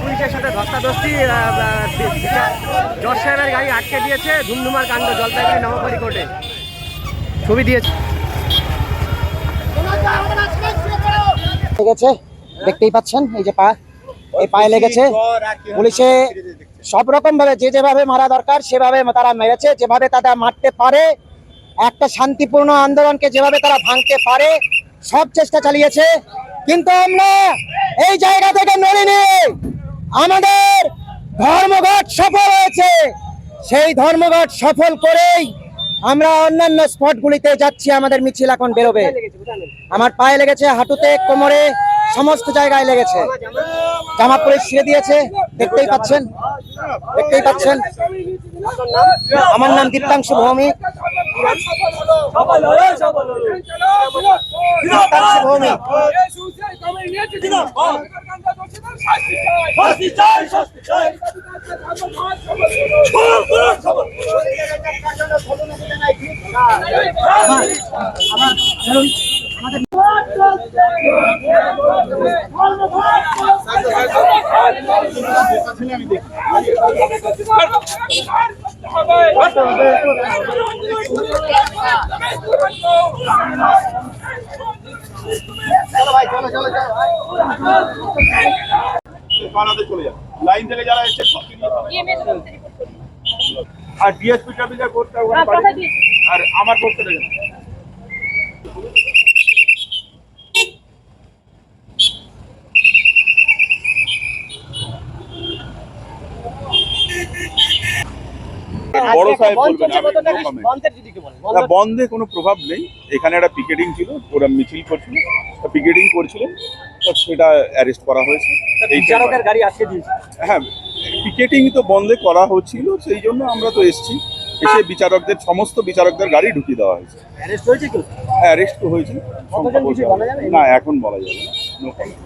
পুলিশের সাথে ধস্তাধস্তি জজ সাহেবের গাড়ি আটকে দিয়েছে ধুমধুমার কাণ্ড জলপাইগুড়ি নববাড়ি কোর্টে। ছবি দিয়েছে। দেখতেই পাচ্ছেন, এই যে পা, এই পায়ে লেগেছে। পুলিশে সব রকম ভাবে যে যেভাবে মারা দরকার, সেভাবে তারা মেরেছে, যেভাবে তারা মারতে পারে, একটা শান্তিপূর্ণ আন্দোলনকে যেভাবে তারা ভাঙতে পারে, সব চেষ্টা চালিয়েছে। কিন্তু আমরা এই জায়গা থেকে নড়িনি আমাদের ধর্মঘট সফল হয়েছে। সেই ধর্মঘট সফল করেই আমরা অন্যান্য স্পটগুলিতে যাচ্ছি, আমাদের মিছিল এখন বেরোবে। আমার পায়ে লেগেছে, হাঁটুতে, কোমরে, সমস্ত জায়গায় লেগেছে। জামা পরে ছিঁড়ে দিয়েছে, দেখতেই পাচ্ছেন দেখতেই পাচ্ছেন। আমার নাম দীপ্তাংশু ভৌমিক। থানাতে চলে যান লাইন থেকে যারা এসছে আর ডিএসপি ট্রাফিকার করতে ওখানে আর আমার করতে দেবে না। বড় সাহেব বলবেন, আমি no comment। না, বন্ধে কোনো প্রভাব নেই। এখানে একটা পিকেটিং ছিল ওরা মিছিল করছিল। পিকেটিং করছিল তো সেটা অ্যারেস্ট করা হয়েছে। হ্যাঁ পিকেটিং তো বন্ধে করা হচ্ছিল সেই জন্য আমরা তো এসেছি। এসে বিচারকদের সমস্ত বিচারকদের গাড়ি ঢুকিয়ে দেওয়া হয়েছে। অ্যারেস্ট হ্যাঁ তো হয়েছে? না এখন বলা যাবে না। No comment.